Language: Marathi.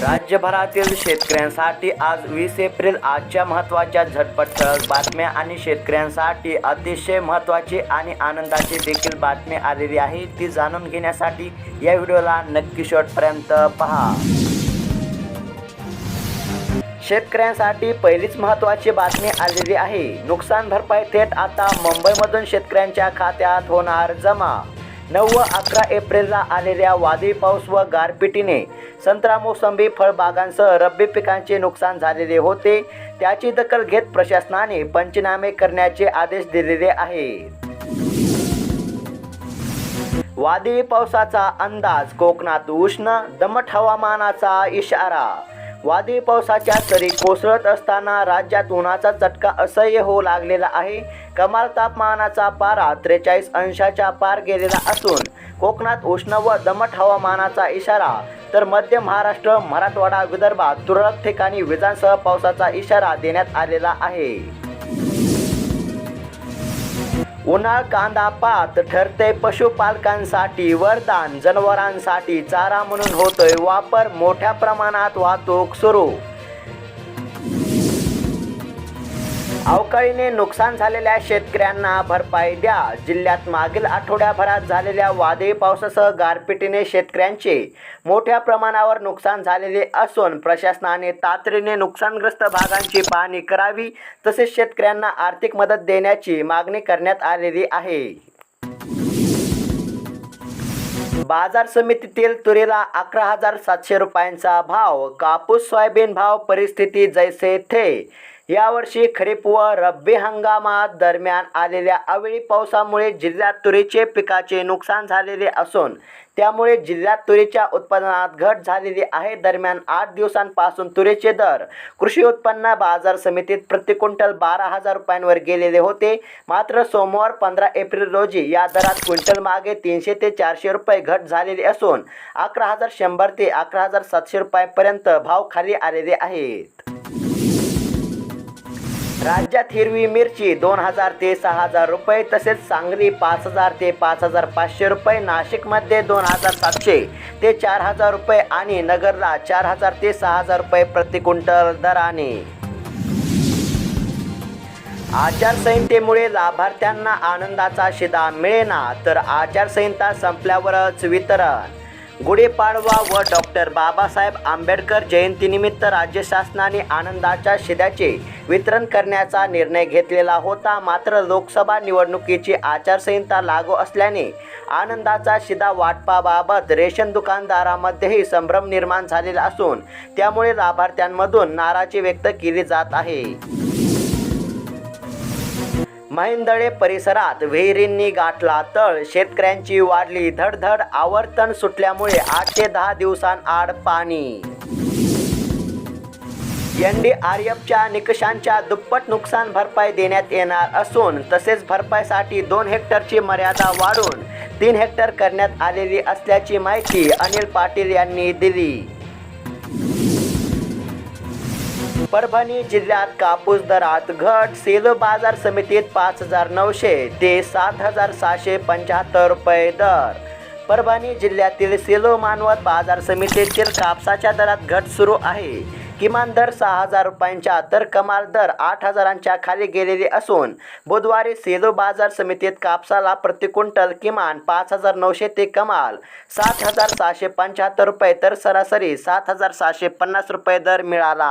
राज्यभरातील शेतकऱ्यांसाठी आज वीस एप्रिल आजच्या महत्त्वाच्या झटपट ठळक बातम्या आणि शेतकऱ्यांसाठी अतिशय महत्त्वाची आणि आनंदाची देखील बातमी आलेली आहे. ती जाणून घेण्यासाठी या व्हिडिओला नक्की शेवटपर्यंत पहा. शेतकऱ्यांसाठी पहिलीच महत्त्वाची बातमी आलेली आहे. नुकसान भरपाई थेट आता मुंबईमधून शेतकऱ्यांच्या खात्यात होणार जमा नऊ व अकरा एप्रिलला आलेल्या वादळी पाऊस व गारपिटीने संत्रा मोसंबी फळबागांसह रब्बी पिकांचे नुकसान झालेले होते. त्याची दखल घेत प्रशासनाने पंचनामे करण्याचे आदेश दिलेले आहेत. वादळी पावसाचा अंदाज कोकणात उष्ण दमट हवामानाचा इशारा वादळी पावसाच्या सरी कोसळत असताना राज्यात उन्हाचा चटका असह्य होऊ लागलेला आहे. कमाल तापमानाचा पारा त्रेचाळीस अंशाच्या पार गेलेला असून कोकणात उष्ण व दमट हवामानाचा इशारा तर मध्य महाराष्ट्र मराठवाडा विदर्भात तुरळक ठिकाणी विजांसह पावसाचा इशारा देण्यात आलेला आहे. उन्हाळ कांदा पात ठरते पशुपालकांसाठी. वरदान जनावरांसाठी चारा म्हणून होतोय वापर. मोठ्या प्रमाणात वाहतूक सुरू. अवकाळीने नुकसान झालेल्या शेतकऱ्यांना भरपाई द्या. जिल्ह्यात मागील आठवड्याभरात झालेल्या वादळी पावसासह गारपिटीने शेतकऱ्यांचे मोठ्या प्रमाणावर नुकसान झालेले असून प्रशासनाने तातडीने नुकसानग्रस्त भागांची पाहणी करावी तसेच शेतकऱ्यांना आर्थिक मदत देण्याची मागणी करण्यात आलेली आहे. बाजार समितीतील तुरीला अकरा हजार सातशे रुपयांचा भाव कापूस सोयाबीन भाव परिस्थिती जैसे थे. यावर्षी खरीप व रब्बी हंगामात दरम्यान आलेल्या अवेळी पावसामुळे जिल्ह्यात तुरीचे पिकाचे नुकसान झालेले असून त्यामुळे जिल्ह्यात तुरीच्या उत्पादनात घट झालेली आहे. दरम्यान आठ दिवसांपासून तुरीचे दर कृषी उत्पन्न बाजार समितीत प्रति क्विंटल बारा हजार रुपयांवर गेलेले होते. मात्र सोमवार पंधरा एप्रिल रोजी या दरात क्विंटल मागे तीनशे ते चारशे रुपये घट झालेली असून अकरा हजार शंभर ते अकरा हजार सातशे रुपयांपर्यंत भाव खाली आलेले आहेत. राज्यात हिरवी मिरची दोन हजार ते सहा हजार रुपये तसेच सांगली पाच हजार ते पाच हजार पाचशे रुपये नाशिकमध्ये दोन हजार सातशे ते चार हजार रुपये आणि नगरला चार हजार ते सहा हजार रुपये प्रति क्विंटल दराने. आचारसंहितेमुळे लाभार्थ्यांना आनंदाचा शिदा मिळेना तर आचारसंहिता संपल्यावरच वितरण. गुढीपाडवा व डॉक्टर बाबासाहेब आंबेडकर जयंतीनिमित्त राज्य शासनाने आनंदाच्या शिद्याचे वितरण करण्याचा निर्णय घेतलेला होता. मात्र लोकसभा निवडणुकीची आचारसंहिता लागू असल्याने आनंदाचा शिदा वाटपाबाबत रेशन दुकानदारामध्येही संभ्रम निर्माण झालेला असून त्यामुळे लाभार्थ्यांमधून नाराजी व्यक्त केली जात आहे. महिंदळे परिसरात विहिरींनी गाठला तळ. शेतकऱ्यांची वाढली धडधड आवर्तन सुटल्यामुळे आठ ते दहा दिवसांआड पाणी. एन डी आर एफच्या निकषांच्या दुप्पट नुकसान भरपाई देण्यात येणार असून तसेच भरपाईसाठी दोन हेक्टरची मर्यादा वाढून तीन हेक्टर करण्यात आलेली असल्याची माहिती अनिल पाटील यांनी दिली. परभणी जिल्ह्यात कापूस दरात घट. सेलो बाजार समितीत पाच हजार नऊशे ते सात हजार सहाशे पंच्याहत्तर रुपये दर. परभणी जिल्ह्यातील सेलो मानवत बाजार समितीतील कापसाच्या दरात घट सुरू आहे. किमान दर सहा हजार रुपयांच्या तर कमाल दर आठ हजारांच्या खाली गेलेले असून बुधवारी सेलो बाजार समितीत कापसाला प्रति क्विंटल किमान पाच हजार नऊशे ते कमाल सात हजार सहाशे पंच्याहत्तर रुपये तर सरासरी सात हजार सहाशे पन्नास रुपये दर मिळाला.